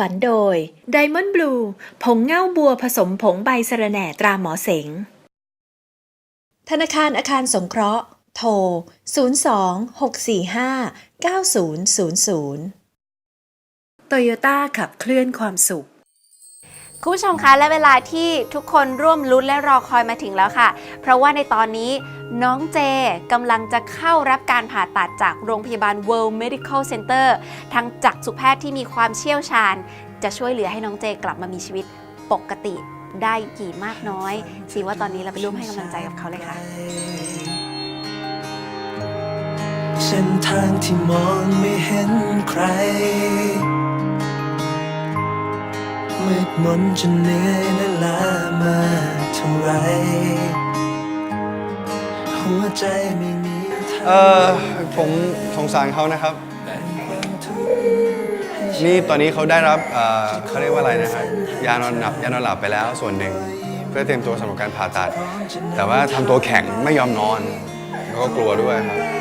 ฝันโดย Diamond Blue ผงเง่าบัวผสมผงใบสะระแหน่ตราหมอเสง ธนาคารอาคารสงเคราะห์ โทร 02 645 9000 t o y ยต้าขับเคลื่อนความสุข คุณผู้ชมคะและเวลาที่ทุกคนร่วมลุ้นและรอคอยมาถึงแล้วค่ะ เพราะว่าในตอนนี้น้องเจกำลังจะเข้ารับการผ่าตัดจากโรงพยาบาล World Medical Center ทางจักษุแพทย์ที่มีความเชี่ยวชาญ จะช่วยเหลือให้น้องเจกลับมามีชีวิตปกติได้กี่มากน้อยสิว่าตอนนี้เราไปร่วมให้กำลังใจกับเขาเลยค่ะ เส้นทางที่มองไม่เห็นใคร มืดมนจนเหนื่อยและล้ามาเท่าไรหัวใจไม่มีทางเออผมสงสารเขานะครับ นี่ตอนนี้เขาได้รับเอ่อเขาเรียกว่าอะไรนะครับยานอนหลับยานอนหลับไปแล้วส่วนหนึ่งเพื่อเตรียมตัวสำหรับการผ่าตัด แต่ว่าทำตัวแข็งไม่ยอมนอนแล้วก็กลัวด้วยครับ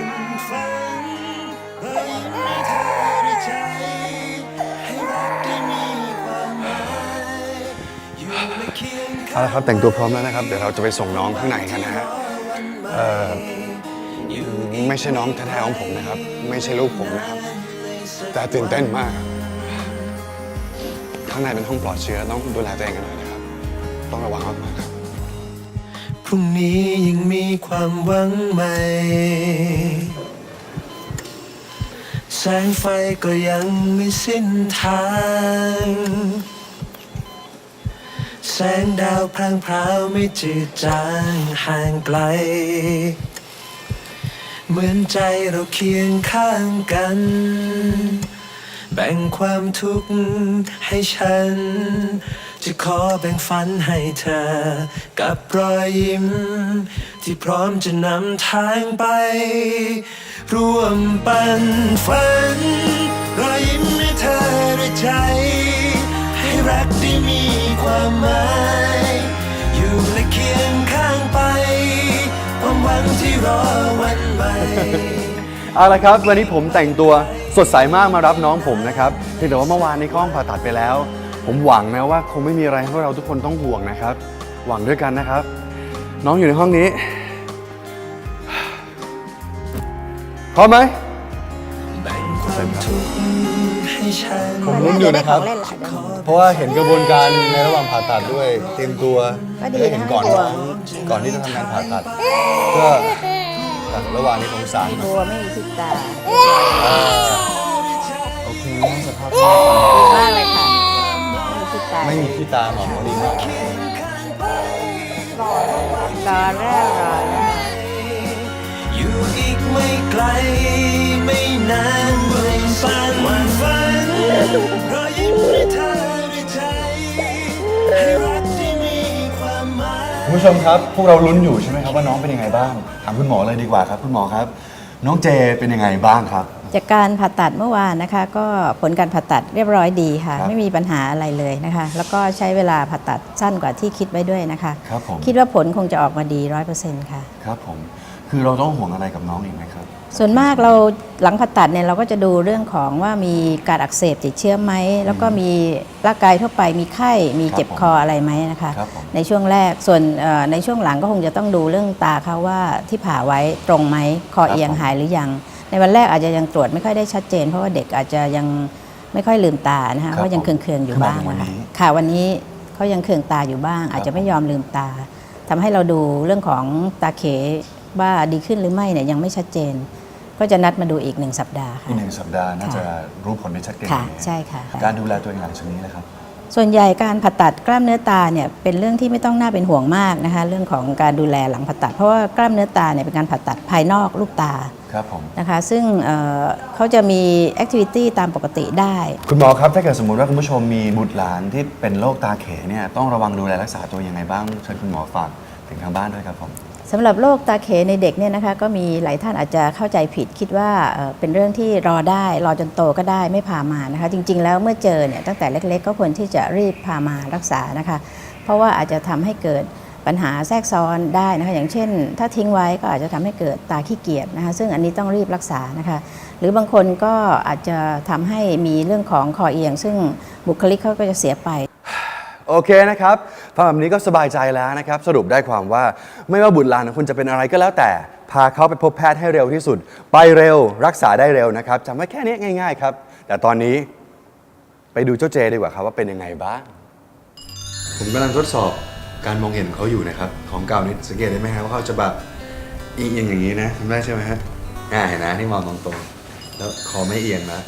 เอาละครับแต่งตัวพร้อมแล้วนะครับ เดี๋ยวเราจะไปส่งน้องข้างในกันนะฮะเอ่อไม่ใช่น้องแท้ๆของผมนะครับ ไม่ใช่ลูกผมนะครับ แต่ตื่นเต้นมากครับข้างในเป็นห้องปลอดเชื้อต้องดูแลตัวเองกันหน่อยนะครับ ต้องระวังมากๆครับพรุ่งนี้ยังมีความหวังใหม่ แสงไฟก็ยังไม่สิ้นทาง แสงดาวพรางพราวไม่จืดจางห่างไกล เหมือนใจเราเคียงข้างกัน แบ่งความทุกข์ให้ฉัน จะขอแบ่งฝันให้เธอ กับรอยยิ้ม ที่พร้อมจะนำทางไป ร่วมปันฝัน รอยยิ้มให้เธอด้วยใจ รักได้มีความหมาย อยู่และเคียงข้างไปความหวังที่รอวันใหม่ เอาละครับ วันนี้ผมแต่งตัวสดใสมากมารับน้องผมนะครับเพียงแต่ว่าเมื่อวานในห้องผ่าตัดไปแล้ว ผมหวังนะว่าคงไม่มีอะไรให้พวกเราทุกคนต้องห่วงนะครับ หวังด้วยกันนะครับ น้องอยู่ในห้องนี้พร้อมไหม แบ่งความทุกข์ให้ฉัน ผมลุ้นอยู่นะครับ เพราะว่าเห็นกระบวนการในระหว่างผ่าตัดด้วย เตรียมตัวก็ดีได้นะเห็นก่อนไม่กลัวน้องก่อนที่จะทำการผ่าตัด ก็แต่ระหว่างนี้สงสารไม่กลัวไม่มีพิษตาโอเคสภาพมากเลยค่ะไม่มีพิษตาไม่มีที่ตาหมอดีมากรอแล้วรอแล้วอยู่อีกไม่ไกล รอยยิ้มให้เธอด้วยใจให้รักที่มีความหมาย คุณผู้ชมครับ พวกเราลุ้นอยู่ใช่ไหมครับว่าน้องเป็นยังไงบ้าง ถามคุณหมอเลยดีกว่าครับ คุณหมอครับ น้องเจเป็นยังไงบ้างครับ จากการผ่าตัดเมื่อวานนะคะ ก็ผลการผ่าตัดเรียบร้อยดีค่ะ ครับไม่มีปัญหาอะไรเลยนะคะ แล้วก็ใช้เวลาผ่าตัดสั้นกว่าที่คิดไว้ด้วยนะคะ ครับผม คิดว่าผลคงจะออกมาดีร้อยเปอร์เซ็นต์ค่ะ ครับผม คือเราต้องห่วงอะไรกับน้องอีกไหมครับ ส่วนมากเราหลังผ่าตัดเนี่ยเราก็จะดูเรื่องของว่ามีการอักเสบติดเชื้อไหม แล้วก็มีร่างกายทั่วไปมีไข้มีเจ็บครับผมคออะไรไหมนะคะครับผม ในช่วงแรกส่วนเอ่อในช่วงหลังก็คงจะต้องดูเรื่องตาเขาว่าที่ผ่าไว้ตรงไหมคอเอียงหายหรือยัง ในวันแรกอาจจะยังตรวจไม่ค่อยได้ชัดเจน เพราะว่าเด็กอาจจะยังไม่ค่อยลืมตานะคะครับเพราะยังผมเคืองๆอยู่คือหมายบ้างถึงวันนะคะนี้ค่ะวันนี้เขายังเคืองตาอยู่บ้าง อาจจะไม่ยอมลืมตา ทำให้เราดูเรื่องของตาเขว่าดีขึ้นหรือไม่เนี่ยยังไม่ชัดเจน ก็จะนัดมาดูอีกหนึ่งสัปดาห์อีค่ะกหนึ่งสัปดาห์น่าจะรู้ผลได้ชัดเจนค่ะเลยใช่ค่ะ การดูแลตัวเองหลังจากนี้นะครับ ส่วนใหญ่การผ่าตัดกล้ามเนื้อตาเนี่ยเป็นเรื่องที่ไม่ต้องน่าเป็นห่วงมากนะคะเรื่องของการดูแลหลังผ่าตัด เพราะว่ากล้ามเนื้อตาเนี่ยเป็นการผ่าตัดภายนอกลูกตาครับผม นะคะ ซึ่งเอ่อเขาจะมีแอคทิวิตี้ตามปกติได้ คุณหมอครับ ถ้าเกิดสมมติว่าคุณผู้ชมมีบุตรหลานที่เป็นโรคตาเขเนี่ยต้องระวังดูแลรักษาตัวยังไงบ้างเชิญคุณหมอฝากถึงทางบ้านด้วยครับผม สำหรับโรคตาเขในเด็กเนี่ยนะคะก็มีหลายท่านอาจจะเข้าใจผิดคิดว่าเป็นเรื่องที่รอได้รอจนโตก็ได้ไม่พามานะคะจริง ๆ แล้วเมื่อเจอเนี่ยตั้งแต่เล็กๆ ก็ควรที่จะรีบพามารักษานะคะ เพราะว่าอาจจะทำให้เกิดปัญหาแทรกซ้อนได้นะคะอย่างเช่น ถ้าทิ้งไว้ก็อาจจะทำให้เกิดตาขี้เกียจนะคะซึ่งอันนี้ต้องรีบรักษานะคะ หรือบางคนก็อาจจะทำให้มีเรื่องของคอเอียง ซึ่งบุคลิกเขาก็จะเสียไป โอเคนะครับฟังแบบนี้ก็สบายใจแล้วนะครับ สรุปได้ความว่าไม่ว่าบุตรหลานของคุณจะเป็นอะไรก็แล้วแต่ พาเขาไปพบแพทย์ให้เร็วที่สุด ไปเร็วรักษาได้เร็วนะครับจำไว้แค่นี้ง่าย ๆ ครับ แต่ตอนนี้ไปดูเจ้าเจดีกว่าครับว่าเป็นยังไงบ้าง ผมกำลังทดสอบการมองเห็นเขาอยู่นะครับ ของเก่านี่สังเกตได้ไหมครับว่าเขาจะแบบเอียงอย่างนี้นะทำได้ใช่ไหมฮะอ่าเห็นนะที่มองตรงๆแล้วคอไม่เอียงนะ